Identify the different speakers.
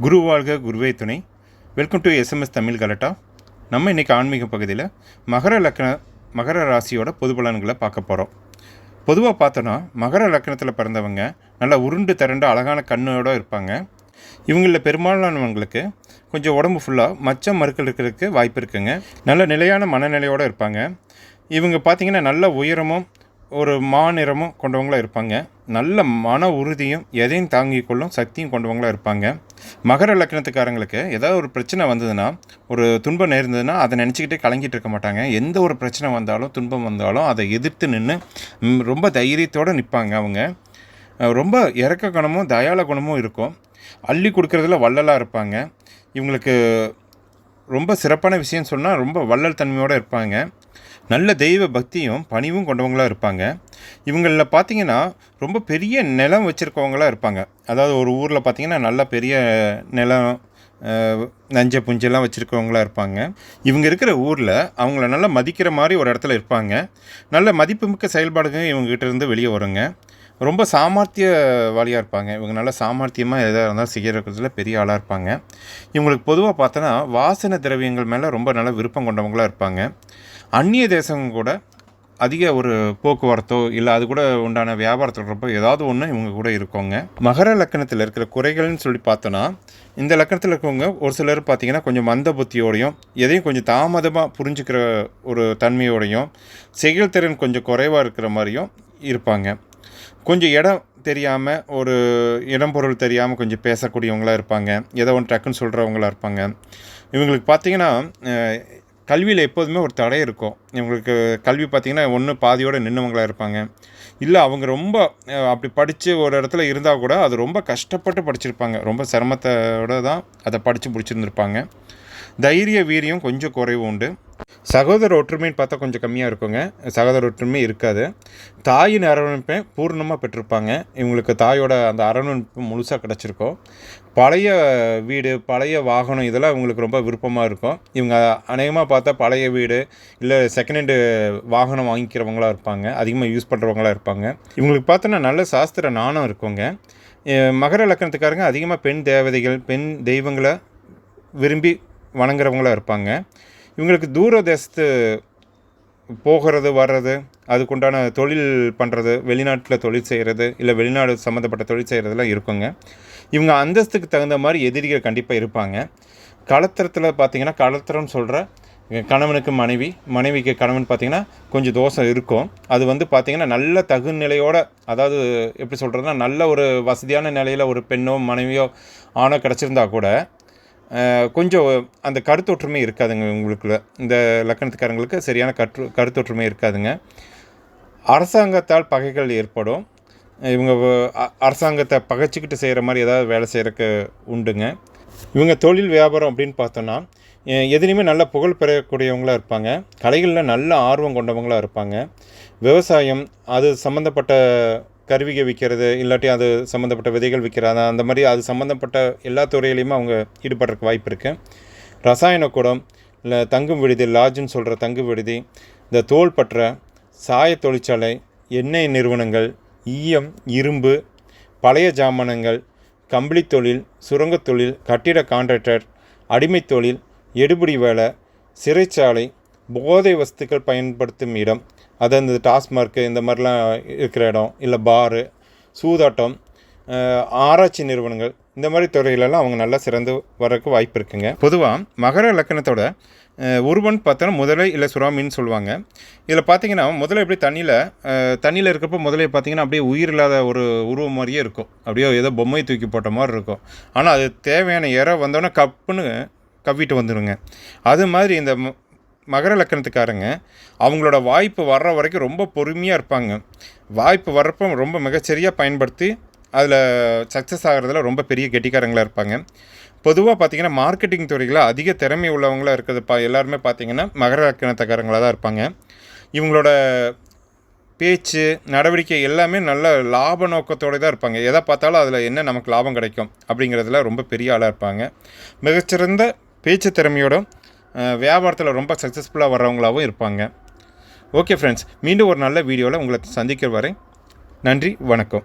Speaker 1: குரு வாழ்க குருவே துணை. Welcome to SMS Tamil Galatta நம்ம இன்றைக்கி ஆன்மீக பகுதியில் மகர லக்ன மகர ராசியோட பொது பலன்களை பார்க்க போகிறோம் பொதுவாக பார்த்தோன்னா மகர லக்னத்தில் பிறந்தவங்க நல்லா உருண்டு திரண்டு அழகான கண்ணோட இருப்பாங்க. இவங்களில் பெரும்பாலானவங்களுக்கு கொஞ்சம் உடம்பு ஃபுல்லாக மச்சம் மறுக்கள் இருக்கிறதுக்கு வாய்ப்பு இருக்குங்க. நல்ல நிலையான மனநிலையோடு இருப்பாங்க. இவங்க பார்த்திங்கன்னா நல்ல உயரமும் ஒரு மாநிறமும் கொண்டவங்களாக இருப்பாங்க. நல்ல மன உறுதியும் எதையும் தாங்கிக் கொள்ளும் சக்தியும் கொண்டவங்களாக இருப்பாங்க. மகர லக்னத்துக்காரங்களுக்கு ஏதாவது ஒரு பிரச்சனை வந்ததுன்னா ஒரு துன்பம் நேர்ந்ததுன்னா அதை நினச்சிக்கிட்டே கலங்கிட்டு இருக்க மாட்டாங்க. எந்த ஒரு பிரச்சனை வந்தாலும் துன்பம் வந்தாலும் அதை எதிர்த்து நின்று ரொம்ப தைரியத்தோடு நிற்பாங்க அவங்க. ரொம்ப இறக்க குணமும் தயால குணமும் இருக்கும். அள்ளி கொடுக்கறதுல வள்ளலாக இருப்பாங்க. இவங்களுக்கு ரொம்ப சிறப்பான விஷயம் சொன்னால் ரொம்ப வள்ளல் தன்மையோடு இருப்பாங்க. நல்ல தெய்வ பக்தியும் பணிவும் கொண்டவங்களாக இருப்பாங்க. இவங்களில் பார்த்தீங்கன்னா ரொம்ப பெரிய நிலம் வச்சுருக்கவங்களாக இருப்பாங்க. அதாவது ஒரு ஊரில் பார்த்தீங்கன்னா நல்ல பெரிய நிலம் நஞ்ச புஞ்செல்லாம் வச்சுருக்கவங்களா இருப்பாங்க. இவங்க இருக்கிற ஊரில் அவங்கள நல்லா மதிக்கிற மாதிரி ஒரு இடத்துல இருப்பாங்க. நல்ல மதிப்புமிக்க செயல்பாடுகள் இவங்ககிட்ட இருந்து வெளியே வருங்க. ரொம்ப சாமர்த்தியவாளியாக இருப்பாங்க. இவங்க நல்லா சாமர்த்தியமாக எதாக இருந்தாலும் செய்கிறதுல பெரிய ஆளாக இருப்பாங்க. இவங்களுக்கு பொதுவாக பார்த்தோன்னா வாசனை திரவியங்கள் மேலே ரொம்ப நல்ல விருப்பம் கொண்டவங்களாக இருப்பாங்க. அந்நிய தேசம் கூட அதிக ஒரு போக்குவரத்தோ இல்லை அது கூட உண்டான வியாபாரத்தில் ரொம்ப ஏதாவது ஒன்று இவங்க கூட இருக்கோங்க மகர லக்கணத்தில் இருக்கிற குறைகள்னு சொல்லி பார்த்தோன்னா இந்த லக்கணத்தில் இருக்கவங்க ஒரு சிலர் பார்த்திங்கன்னா கொஞ்சம் மந்த புத்தியோடையும் எதையும் கொஞ்சம் தாமதமாக புரிஞ்சுக்கிற ஒரு தன்மையோடையும் செயல்திறன் கொஞ்சம் குறைவாக இருக்கிற மாதிரியும் இருப்பாங்க. கொஞ்சம் இடம் தெரியாமல் ஒரு இடம் பொருள் தெரியாமல் கொஞ்சம் பேசக்கூடியவங்களாக இருப்பாங்க. ஏதோ ஒன்று டக்குன்னு சொல்கிறவங்களா இருப்பாங்க. இவங்களுக்கு பார்த்தீங்கன்னா கல்வியில் எப்போதுமே ஒரு தடை இருக்கும். இவங்களுக்கு கல்வி பார்த்திங்கன்னா ஒன்று பாதியோடு நின்றவங்களாக இருப்பாங்க. இல்லை அவங்க ரொம்ப அப்படி படித்து ஒரு இடத்துல இருந்தால் கூட அது ரொம்ப கஷ்டப்பட்டு படிச்சிருப்பாங்க. ரொம்ப சிரமத்தோட தான் அதை படித்து முடிச்சிருந்துருப்பாங்க. தைரிய வீரியம் கொஞ்சம் குறைவு உண்டு. சகோதர ஒற்றுமைன்னு பார்த்தா கொஞ்சம் கம்மியாக இருக்குங்க. சகோதர ஒற்றுமை இருக்காது. தாயின் அரவணைப்பை பூர்ணமாக பெற்றிருப்பாங்க. இவங்களுக்கு தாயோட அந்த அரவணைப்பு முழுசாக கிடச்சிருக்கும். பழைய வீடு பழைய வாகனம் இதெல்லாம் இவங்களுக்கு ரொம்ப விருப்பமாக இருக்கும். இவங்க அநேகமாக பார்த்தா பழைய வீடு இல்லை செகண்ட் ஹேண்டு வாகனம் வாங்கிக்கிறவங்களா இருப்பாங்க. அதிகமாக யூஸ் பண்ணுறவங்களா இருப்பாங்க. இவங்களுக்கு பார்த்தோன்னா நல்ல சாஸ்திர நாணம் இருக்குங்க. மகர லக்கணத்துக்காரங்க அதிகமாக பெண் தேவதைகள் பெண் தெய்வங்களை விரும்பி வணங்குறவங்களா இருப்பாங்க. இவங்களுக்கு தூர தேசத்து போகிறது வர்றது அதுக்குண்டான தொழில் பண்ணுறது வெளிநாட்டில் தொழில் செய்கிறது இல்லை வெளிநாடு சம்மந்தப்பட்ட தொழில் செய்கிறதுலாம் இருக்குங்க. இவங்க அந்தஸ்துக்கு தகுந்த மாதிரி எதிரிகள் கண்டிப்பாக இருப்பாங்க. களத்திரத்தில் பார்த்தீங்கன்னா களத்திரம் சொல்கிற கணவனுக்கு மனைவி மனைவிக்கு கணவன் பார்த்திங்கன்னா கொஞ்சம் தோஷம் இருக்கும். அது வந்து பார்த்திங்கன்னா நல்ல தகுநிலையோட அதாவது எப்படி சொல்கிறதுனா நல்ல ஒரு வசதியான நிலையில் ஒரு பெண்ணோ மனைவியோ ஆணோ கிடச்சிருந்தா கூட கொஞ்சம் அந்த கருத்தொற்றுமை இருக்காதுங்க இவங்களுக்குள்ள இந்த லக்கணத்துக்காரங்களுக்கு சரியான கற்று கருத்தொற்றுமை இருக்காதுங்க. அரசாங்கத்தால் பகைகள் ஏற்படும். இவங்க அரசாங்கத்தை பகைச்சிக்கிட்டு செய்கிற மாதிரி ஏதாவது வேலை செய்கிறக்கு உண்டுங்க. இவங்க தொழில் வியாபாரம் அப்படின்னு பார்த்தோன்னா எதுலேயுமே நல்ல புகழ் பெறக்கூடியவங்களாக இருப்பாங்க. கலைகளில் நல்ல ஆர்வம் கொண்டவங்களாக இருப்பாங்க. விவசாயம் அது சம்மந்தப்பட்ட கருவிகள் விற்கிறது இல்லாட்டி அது சம்மந்தப்பட்ட விதைகள் விற்கிறாங்க அந்த மாதிரி அது சம்மந்தப்பட்ட எல்லா துறையிலையுமே அவங்க ஈடுபடுறதுக்கு வாய்ப்பு இருக்குது ரசாயன கூடம் இல்லை தங்கும் விடுதி லாட்ஜுன்னு சொல்கிற தங்கு விடுதி இந்த தோல் பற்ற சாய தொழிற்சாலை எண்ணெய் நிறுவனங்கள் ஈயம் இரும்பு பழைய ஜாமனங்கள் கம்பளி தொழில் சுரங்கத் தொழில் கட்டிட கான்ட்ராக்டர் அடிமை தொழில் எடுபிடி வேலை சிறைச்சாலை போதை வஸ்துக்கள் பயன்படுத்தும் இடம் அதாவது இந்த டாஸ்மார்க்கு இந்த மாதிரிலாம் இருக்கிற இடம் இல்லை பாரு சூதாட்டம் ஆராய்ச்சி நிறுவனங்கள் இந்த மாதிரி துறையிலெல்லாம் அவங்க நல்லா சிறந்து வரக்கு வாய்ப்பு இருக்குங்க. பொதுவாக மகர லக்கணத்தோட உருவன் பார்த்தோன்னா முதலை இல்லை சுறாமின்னு சொல்லுவாங்க. இதில் பார்த்தீங்கன்னா முதல்ல எப்படி தண்ணியில் தண்ணியில் இருக்கிறப்ப முதல்ல பார்த்தீங்கன்னா அப்படியே உயிர் இல்லாத ஒரு உருவம் மாதிரியே இருக்கும். அப்படியே ஏதோ பொம்மை தூக்கி போட்ட மாதிரி இருக்கும். ஆனால் அது தேவையான இறை வந்தோடனே கப்புன்னு கவ்விட்டு வந்துடுங்க அது மாதிரி இந்த மகர லக்கணத்துக்காரங்க அவங்களோட வாய்ப்பு வர்ற வரைக்கும் ரொம்ப பொறுமையாக இருப்பாங்க. வாய்ப்பு வர்றப்போ ரொம்ப மிகச்சரியாக பயன்படுத்தி அதில் சக்ஸஸ் ஆகிறதுல ரொம்ப பெரிய கெட்டிக்காரங்களாக இருப்பாங்க. பொதுவாக பார்த்தீங்கன்னா மார்க்கெட்டிங் துறையில் அதிக திறமை உள்ளவங்களாக இருக்கிறது பா எல்லாருமே பார்த்தீங்கன்னா மகர லக்கணத்துக்காரங்களாக தான் இருப்பாங்க. இவங்களோட பேச்சு நடவடிக்கை எல்லாமே நல்ல லாப நோக்கத்தோடு தான் இருப்பாங்க. எதை பார்த்தாலும் அதில் என்ன நமக்கு லாபம் கிடைக்கும் அப்படிங்கிறதுல ரொம்ப பெரிய ஆளாக இருப்பாங்க. மிகச்சிறந்த பேச்சு திறமையோட வியாபாரத்தில் ரொம்ப சக்ஸஸ்ஃபுல்லாக வர்றவங்களாகவும் இருப்பாங்க. ஓகே ஃப்ரெண்ட்ஸ் மீண்டும் ஒரு நல்ல வீடியோவில் உங்களை சந்திக்கிற வரை நன்றி வணக்கம்.